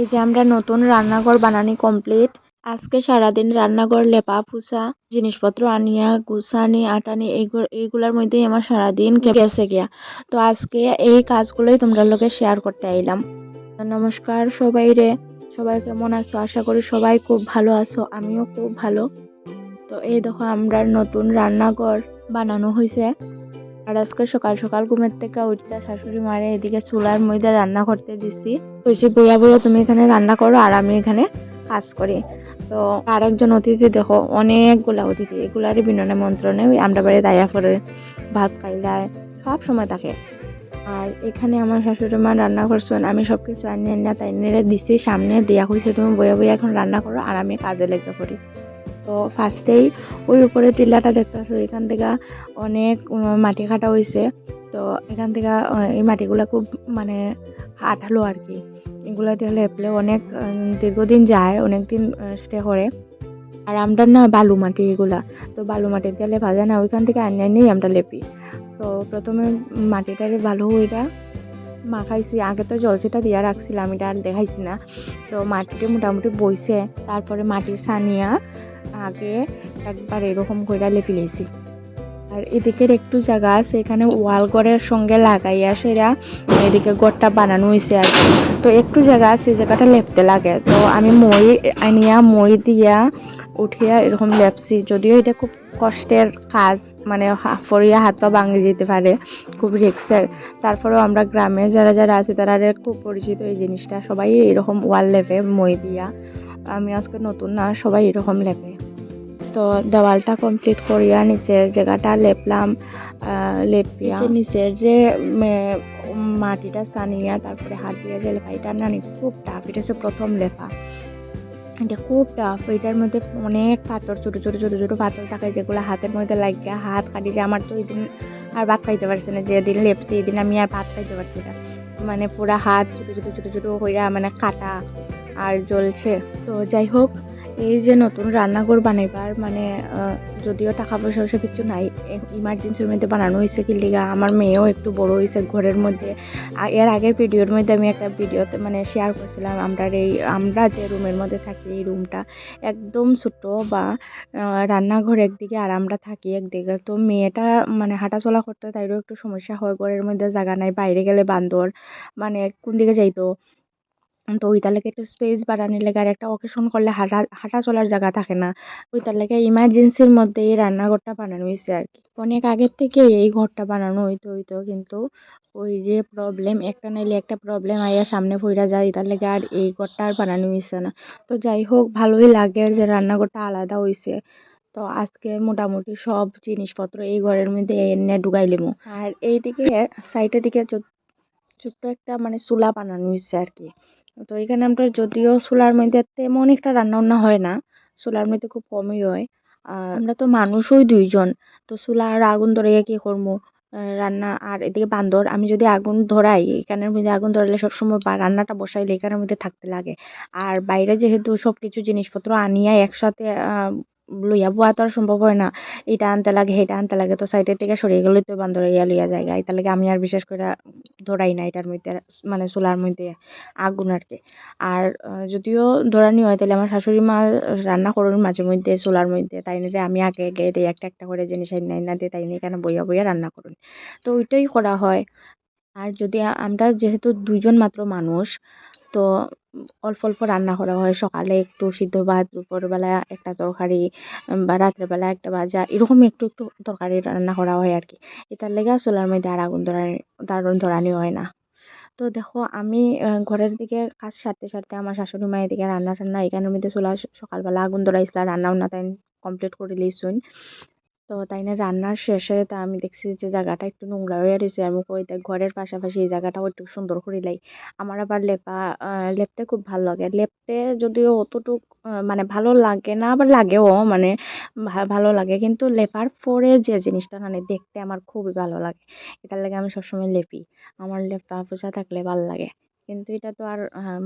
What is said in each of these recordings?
এই যে আমরা নতুন রান্নাঘর বানানি কমপ্লিট আজকে সারাদিন রান্নাঘর, লেপা পুছা, জিনিসপত্র আনিয়া, গুছানি, আটানি এইগু- এইগুলার মধ্যেই আমার সারাদিন গেছে গিয়া। তো আজকে এই কাজগুলোই তোমরা লোকে শেয়ার করতে আইলাম। নমস্কার সবাই রে। সবাই কেমন আছো? আশা করি সবাই খুব ভালো আছো, আমিও খুব ভালো। তো এই দেখো, আমরা নতুন রান্নাঘর বানানো হয়েছে আর আজকে সকাল সকাল ঘুমের থেকে উঠতে শাশুড়ি মারে এদিকে চুলার মধ্যে রান্না করতে দিছি। বলছি বইয়া বইয়া তুমি এখানে রান্না করো আর আমি এখানে কাজ করি। তো আরেকজন অতিথি দেখো, অনেকগুলা অতিথি এগুলার বিনয় মন্ত্রণে আমরা বাড়ি দায়া করে ভাত খাইলায় সব সময় থাকে। আর এখানে আমার শাশুড়ি মা রান্না করছেন, আমি সব কিছু আনিয়ে না তাই নিয়ে দিছি, সামনে দেয়া হয়েছে তুমি বইয়া বইয়া এখন রান্না করো আর আমি কাজে লেগে পড়ি। তো ফার্স্টেই ওই উপরে টিলাটা দেখতেছো, এখান থেকে অনেক মাটি কাটা হয়েছে তো এখান থেকে এই মাটিগুলো খুব মানে আঠালো আর কি এগুলো দিয়ে লেপলে অনেক দীর্ঘদিন যায় অনেক দিন স্টে করে। আর আমরা না বালু মাটি এগুলা। তো বালু মাটি দিয়ে ভাজা না, ওইখান থেকে আনিয়ে নিয়েই আমরা লেপি। তো প্রথমে মাটিটারে ভালো ওইটা মাখাইছি। আগে তো জলসিটা দিয়া রাখছিলাম, এটা আর দেখাইছি না। তো মাটিটা মোটামুটি বইছে। তারপরে মাটি সানিয়া আগে একবার এরকম কইরা লেপি লেছি আর এদিকের একটু জায়গা আছে, এখানে ওয়াল ঘরের সঙ্গে লাগাইয়া সেরা এদিকে ঘরটা বানানো হয়েছে আর তো একটু জায়গা আছে জায়গাটা লেপতে লাগে। তো আমি মই আনিয়া, মই দিয়া উঠিয়া এরকম লেপছি। যদিও এটা খুব কষ্টের কাজ মানে ফরিয়া হাত পা ভাঙে যেতে পারে, খুব রিক্সের। তারপরেও আমরা গ্রামে যারা যারা আছে, তারা খুব পরিচিত এই জিনিসটা। সবাই এরকম ওয়াল লেপে, মই দিয়া। আমি আজকে নতুন না, সবাই এরকম লেপে। তো দেওয়ালটা কমপ্লিট করিয়া নিচের জায়গাটা লেপলাম লেপিয়া। নিচের যে মাটিটা সানিয়া তারপরে হাত দিয়ে যে লেপা এটা না খুব টাফ এটা হচ্ছে প্রথম লেপা। এটা খুব টাফ এটার মধ্যে অনেক পাথর, ছোট ছোট ছোট ছোট পাথর থাকে, যেগুলো হাতের মধ্যে লাগিয়ে হাত কাটি যে আমার তো ওই দিন আর ভাত খাইতে পারছি না, যেদিন লেপছি এই দিন আমি আর ভাত খাইতে পারছি না। মানে পুরা হাত ছোট ছোট ছোট ছোট হইয়া মানে কাটা আর জ্বলছে। তো যাই হোক এই যে নতুন রান্নাঘর বানাইবার মানে যদিও টাকা পয়সা পয়সা কিছু নাই ইমার্জেন্সির মধ্যে বানানো হয়েছে কি লিগা, আমার মেয়েও একটু বড় হয়েছে ঘরের মধ্যে। এর আগের ভিডিওর মধ্যে আমি একটা ভিডিওতে মানে শেয়ার করছিলাম আমরা এই, আমরা যে রুমের মধ্যে থাকি, এই রুমটা একদম ছোট বা রান্নাঘর একদিকে আর আমরা থাকি একদিকে। তো মেয়েটা মানে হাঁটাচলা করতে তাইরও একটু সমস্যা হয়, ঘরের মধ্যে জায়গা নাই, বাইরে গেলে বান্দর মানে কোন দিকে যাইতো? তো ওইটার লেগে একটু স্পেস বাড়ানোর লেগে আর একটা অকেশন করলে হাঁটা হাঁটা চলার জায়গা থাকে না। ওইটার লেগে ইমার্জেন্সির মধ্যে এই রান্নাঘরটা বানানো হয়েছে আর কি। অনেক আগের থেকে এই ঘরটা বানানো হইতো হইতো কিন্তু ওই যে প্রবলেম একটা নাইলে একটা প্রবলেম আইয়া সামনে পইরা যায় এটার লেগে আর এই ঘরটা আর বানানো হয়েছে না। তো যাই হোক, ভালোই লাগে যে রান্নাঘরটা আলাদা হয়েছে তো আজকে মোটামুটি সব জিনিসপত্র এই ঘরের মধ্যে এনে ঢুকাইলিমু আর এইদিকে সাইডের দিকে ছোট্ট একটা মানে চুলা বানানো হয়েছে আর কি। তো এখানে আমরা যদিও সোলার মধ্যে তেমন একটা রান্না বান্না হয় না, সোলার মধ্যে খুব কমই হয়। আমরা তো মানুষই দুইজন, তো আর আগুন ধরে কি করব রান্না আর এদিকে বান্দর, আমি যদি আগুন ধরাই, এখানের মধ্যে আগুন ধরালে সবসময় বা, রান্নাটা বসাইলে এখানের মধ্যে থাকতে লাগে। আর বাইরে যেহেতু সব কিছু জিনিসপত্র আনিয়া একসাথে লইয়া বোয়া তো আর সম্ভব হয় না। এটা আনতে লাগে সেটা আনতে লাগে, তো সাইডের থেকে সরিয়ে গেলে তো বান্দর ইয়া লইয়া জায়গা এটার লাগে আমি আর বিশেষ করে ধরাই না এটার মধ্যে মানে চুলার মধ্যে আগুন আর কি। আর যদিও ধরানি হয়, তাহলে আমার শাশুড়ি মা রান্না করুন মাঝে মধ্যে চুলার মধ্যে, তাই নিলে আমি আগে আগে একটা একটা করে জিনিস আইনা না দিয়ে তাই নিয়ে এখানে বইয়া বইয়া রান্না করুন? তো ওইটাই করা হয়। আর যদি আমরা যেহেতু দুইজন মাত্র মানুষ, তো অল্প অল্প রান্না করা হয়। সকালে একটু সিদ্ধ ভাত, দুপুরবেলা একটা তরকারি বা রাত্রেবেলা একটা ভাজা এরকম একটু একটু তরকারি রান্না করা হয় আর কি এটার লেগে চুলার মধ্যে আর আগুন ধরানি দারুণ ধরানি হয় না। তো দেখো, আমি ঘরের দিকে কাজ সারতে সারতে আমার শাশুড়ি মা এদিকে রান্না টান্না এখানের মধ্যে চুলা সকালবেলা আগুন ধরাইছিল রান্না বান্না তাই কমপ্লিট করে লিছুন তো তাই না রান্নার শেষে তা আমি দেখছি যে জায়গাটা একটু নোংরা হয়ে রয়েছে। আমি কই দেখ ঘরের পাশাপাশি এই জায়গাটাও একটু সুন্দর করে লাই। আমার আবার লেপা লেপতে খুব ভালো লাগে। লেপতে যদিও অতটুক মানে ভালো লাগে না, আবার লাগেও মানে ভালো লাগে। কিন্তু লেপার পরে যে জিনিসটা মানে দেখতে আমার খুবই ভালো লাগে। এটার লাগে আমি সবসময় লেপি। আমার লেপা পোছা থাকলে ভালো লাগে। কিন্তু এটা তো আর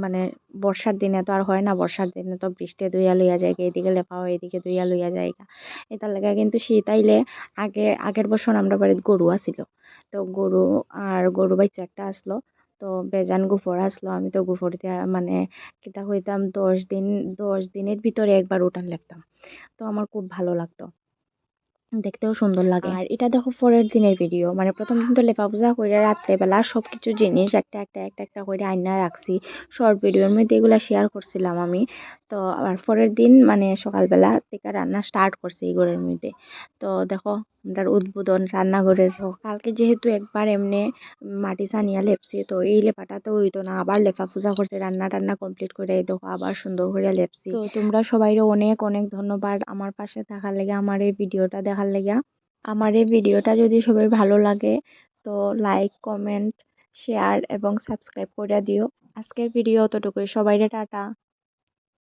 মানে বর্ষার দিনে তো আর হয় না। বর্ষার দিনে তো বৃষ্টি ধুইয়া লইয়া যায় এদিকে লেপা হয় এদিকে ধুইয়া লইয়া যায় এটার লাগে কিন্তু শীত আইলে আগে, আগের বছর আমরা বাড়িতে গরু আছিল। তো গরু আর গরু বাচ্চা একটা আসলো, তো বেজান গুফর আসলো। আমি তো গুফর দিয়া মানে কিতা কইতাম দশ দিন, দশ দিনের ভিতরে একবার উঠান লাগতাম তো আমার খুব ভালো লাগতো। দেখতেও সুন্দর লাগে। আর এটা দেখো পরের দিনের ভিডিও মানে প্রথম দিন তো লেপা পূজা করে রাত্রেবেলা সব কিছু জিনিস একটা একটা একটা একটা করে আইনা রাখছি। শর্ট ভিডিওর মধ্যে এগুলো শেয়ার করছিলাম আমি। তো আবার পরের দিন মানে সকালবেলা থেকে রান্না স্টার্ট করছে এই ঘরের মধ্যে। তো দেখো আমরার উদ্বোধন রান্নাঘরের কালকে যেহেতু একবার এমনি মাটি সানিয়া লেপছি, তো এই লেপাটা তো হইতো না। আবার লেপা পূজা করছে, রান্না টান্না কমপ্লিট করে দেখো আবার সুন্দর করে লেপছি। তো তোমরা সবাইরে অনেক অনেক ধন্যবাদ আমার পাশে থাকার লেগে, আমার এই ভিডিওটা দেখার লেগে। আমার এই ভিডিওটা যদি সবার ভালো লাগে, তো লাইক কমেন্ট শেয়ার এবং সাবস্ক্রাইব করে দিও। আজকের ভিডিও অতটুকুই। সবাইরে টাটা।